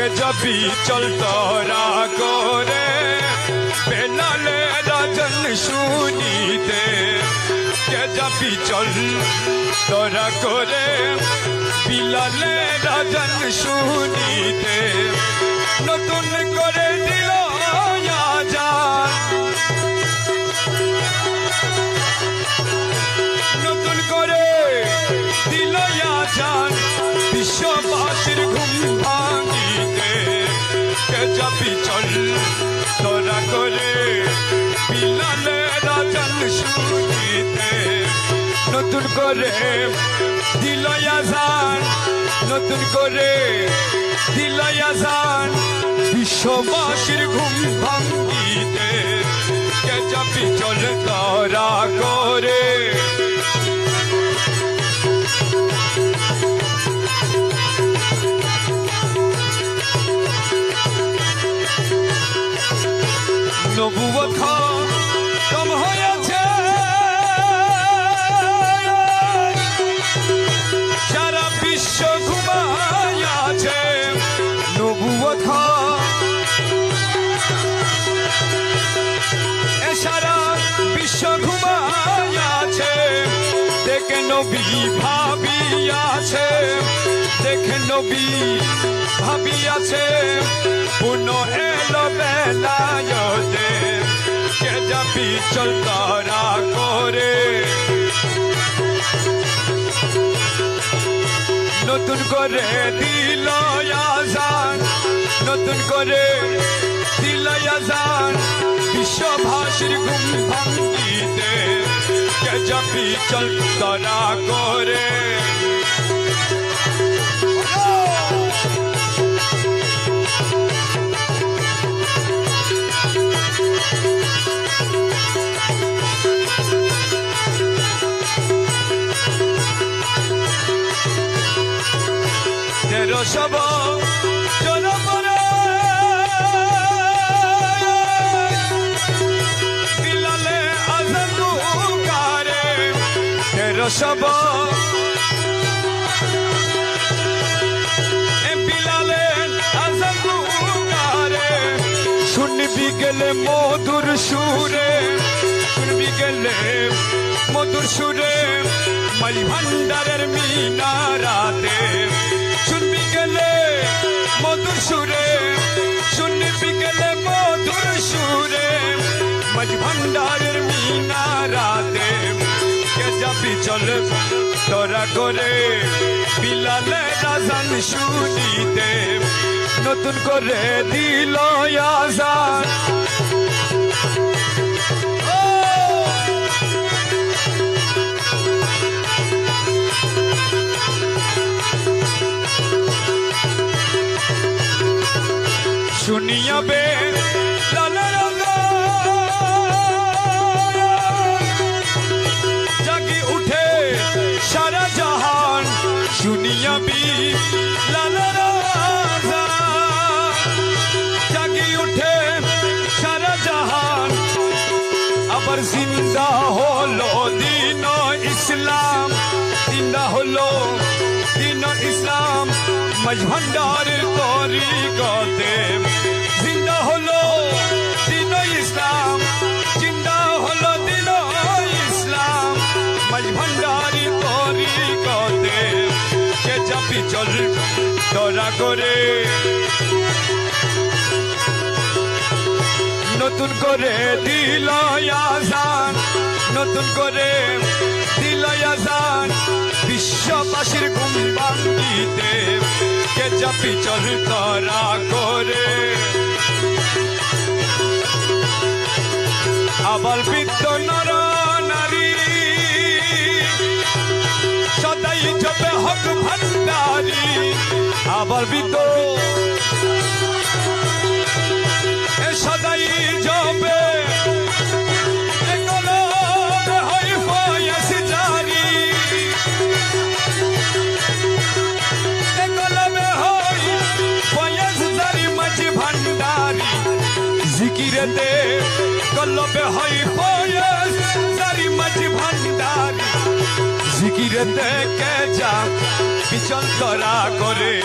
কে যাবি চল তোরা করে বেলালে রাজন শুনিতে, কে যাবি চল তোরা করে, বিলালে রাজন শুনিতে, নতুন করে দিল নতুন করে দিল আজান। বিশ্ববাসীর কে তোরা করে বিলালে রাজন শুনিতে নতুন করে দিল আজান, নতুন করে দিল আজান বিশ্ববাসীর ঘুম ভাঙিতে। কে যাবি চল তোরা করে নবুয়ত। এ সারা বিশ্ব ঘুমায় আছে, দেখে নবী ভাবি আছে দেখে নবী ভাবি আছে পুনঃ এলো বেলায়তে, কে যাবি চল তারা করে। নতুন করে দিল আজান, নতুন করে দিল আজান। বিশ্বভাষীর ঘুম ভাঙ্গিতে কে যাবি চল তারা করে? সব সব। শুনবি গেলে মধুর সুরে শুনবি গেলে মধুর সুরে মাই ভান্ডারের মিনারাতে। গেলে মধুর সুরে, শুনবি বিকেলে মধুর সুরে। মাঝ ভান্ডারের মিনারাতে কে যাবি চল তোরা করে। বিলালে রাজান শুনিতে, নতুন করে দিল আজান। শুনিয়া বে জাগি উঠে সারা জাহান, শুনিয়া বি জাগি উঠে সারা জাহান, আবার জিন্দা হলো দিন ইসলাম। জিন্দা হলো দিন ইসলাম মজভণ্ডারের তরিকতে জিন্দা মজভণ্ডারি তরিকতে কে চাপি চল তোরা করে? নতুন করে দিল আজান, নতুন করে দিল আজান। বিশ্ববাসীর কে চাপি চল তারা করে? আবার নর নারী জারি মাঝি ভান্ডারি। জিকিরেতে কলবে হয় ফয়াস জারি মাঝি ভান্ডারি। জিকিরেতে কে যা বিচল করা করে।